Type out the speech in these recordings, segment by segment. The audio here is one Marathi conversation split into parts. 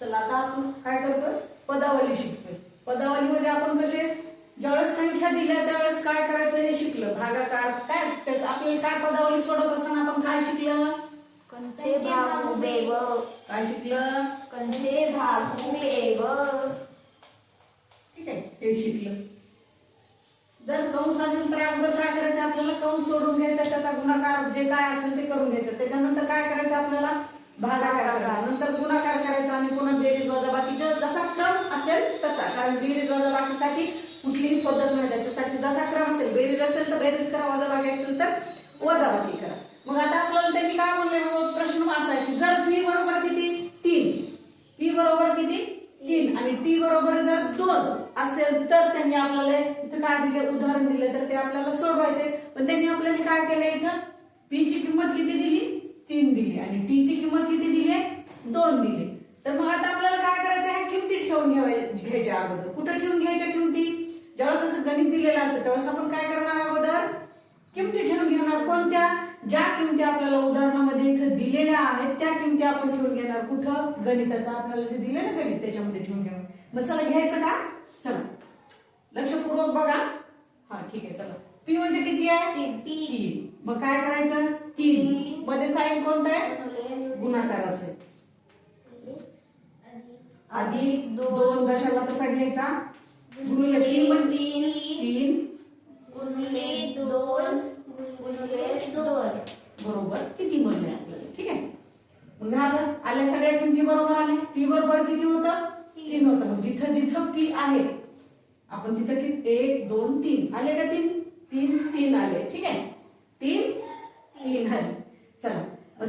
चला आता आपण काय करतोय? पदावली शिकतोय. पदावलीमध्ये आपण कसे ज्यावेळेस संख्या दिल्या त्यावेळेस काय करायचं हे शिकलं. भागाकार काय? त्यात आपल्याला काय पदावली सोडत असताना आपण काय शिकलं? कंचे भागुबेव काय शिकलं? कंचे भागुबेव ठीक आहे ते शिकलं. जर कंस असेल तर अगोदर काय करायचं? आपल्याला कंस सोडून घ्यायचा त्याचा गुणाकार जे काय असेल ते करून घ्यायचं. त्याच्यानंतर काय करायचं आपल्याला? भागाकार करा नंतर गुणाकार करायचा आणि पुन्हा बेरीज वजाबाकीचा जसा क्रम असेल तसा. कारण बेरीज वजाबाकीसाठी कुठलीही पद्धत नाही. त्याच्यासाठी जसा क्रम असेल बेरीज असेल तर बेरीज करा वजाबाकी असेल तर वजाबाकी करा. मग आता आपल्याला त्यांनी काय म्हणले हो, प्रश्न असा आहे की जर पी बरोबर किती? तीन. पी बरोबर किती? तीन. आणि टी बरोबर जर दोन असेल तर त्यांनी आपल्याला इथं काय दिले? उदाहरण दिले. तर ते आपल्याला सोडवायचे. पण त्यांनी आपल्याला काय केलं इथं? पी ची किंमत किती दिली? तीन दिली आणि टी ची किंमत किती दिली दोन दिली. तर मग आता आपल्याला काय करायचं आहे? किमती ठेवून घ्यायच्या अगोदर. कुठं ठेवून घ्यायच्या किमती? ज्यावेळेस असं गणित दिलेलं असतं त्यावेळेस आपण काय करणार अगोदर? किमती ठेवून घेणार. कोणत्या? ज्या किमती आपल्याला उदाहरणामध्ये इथं दिलेल्या आहेत त्या किमती आपण ठेवून घेणार. कुठं? गणिताचं. आपल्याला जे दिलं ना गणित त्याच्यामध्ये ठेवून घेणार मग चला घ्यायचं का? चला. लक्षपूर्वक बघा. हा ठीक आहे चला. पी म्हणजे किती आहे? मग काय करायचं? मध्ये साईन कोणतं आहे? गुणाकाराचं आहे. अधिक. दोन. दशाला कसा घ्यायचा? गुणिले तीन म्हणजे तीन. गुणिले दोन. गुणिले दोन. बरोबर. किती म्हणले आपल्याला? ठीक आहे. झालं. आल्या सगळ्या किमती बरोबर आल्या. पी बरोबर किती होतं? तीन. होतं. मग जिथं जिथं पी आहे आपण तिथं किती? एक दोन तीन. आले का तीन? तीन तीन आले. ठीक आहे. तीन तीन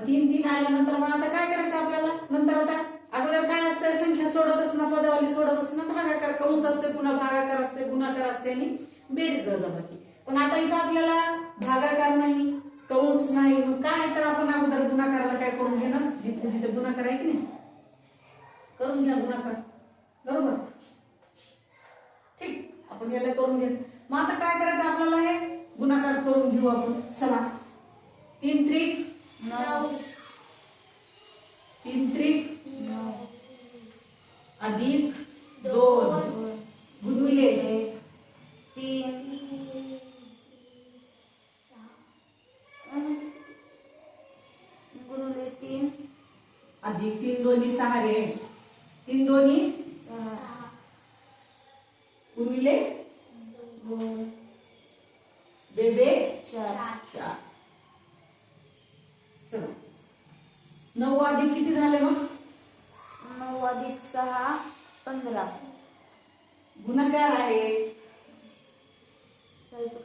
तीन तीन आल्यानंतर मग आता काय करायचं आपल्याला? नंतर आता अगोदर काय असते संख्या सोडत असताना पदावली सोडत असताना भागाकार कंस असते पुन्हा भागाकार असते गुणाकार असते आणि बेरीज वजाबाकी पण आता इथं आपल्याला भागाकार नाही कंस नाही मग काय? तर आपण अगोदर गुणाकाराला काय करून घेणार? जिथे जिथे गुणाकार आहे की नाही? करून घ्या गुणाकार. बरोबर? ठीक आपण याला करून घ्या मग आता काय करायचं आपल्याला हे? गुणाकार करून घेऊ आपण. चला. तीन त्रिक. नऊ. तीन त्रिक. अधिक दोन. गुणविले. तीन. गुणिले तीन. अधिक तीन दोन्ही सहा रे. तीन दोन्ही? गुणविले? बेबे? चार. चार चला नऊ अधिक किती झाले मग? नऊ अधिक सहा पंधरा. गुणाकार आहे?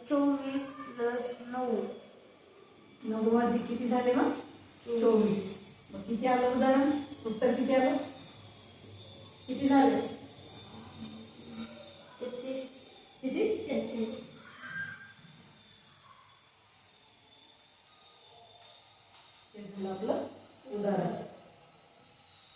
चोवीस प्लस नऊ. नऊ अधिक किती झाले मग? चोवीस. मग किती आलं उदाहरण? उत्तर किती आलं? किती झालं? तेहतीस. किती? तेहतीस. हे 우다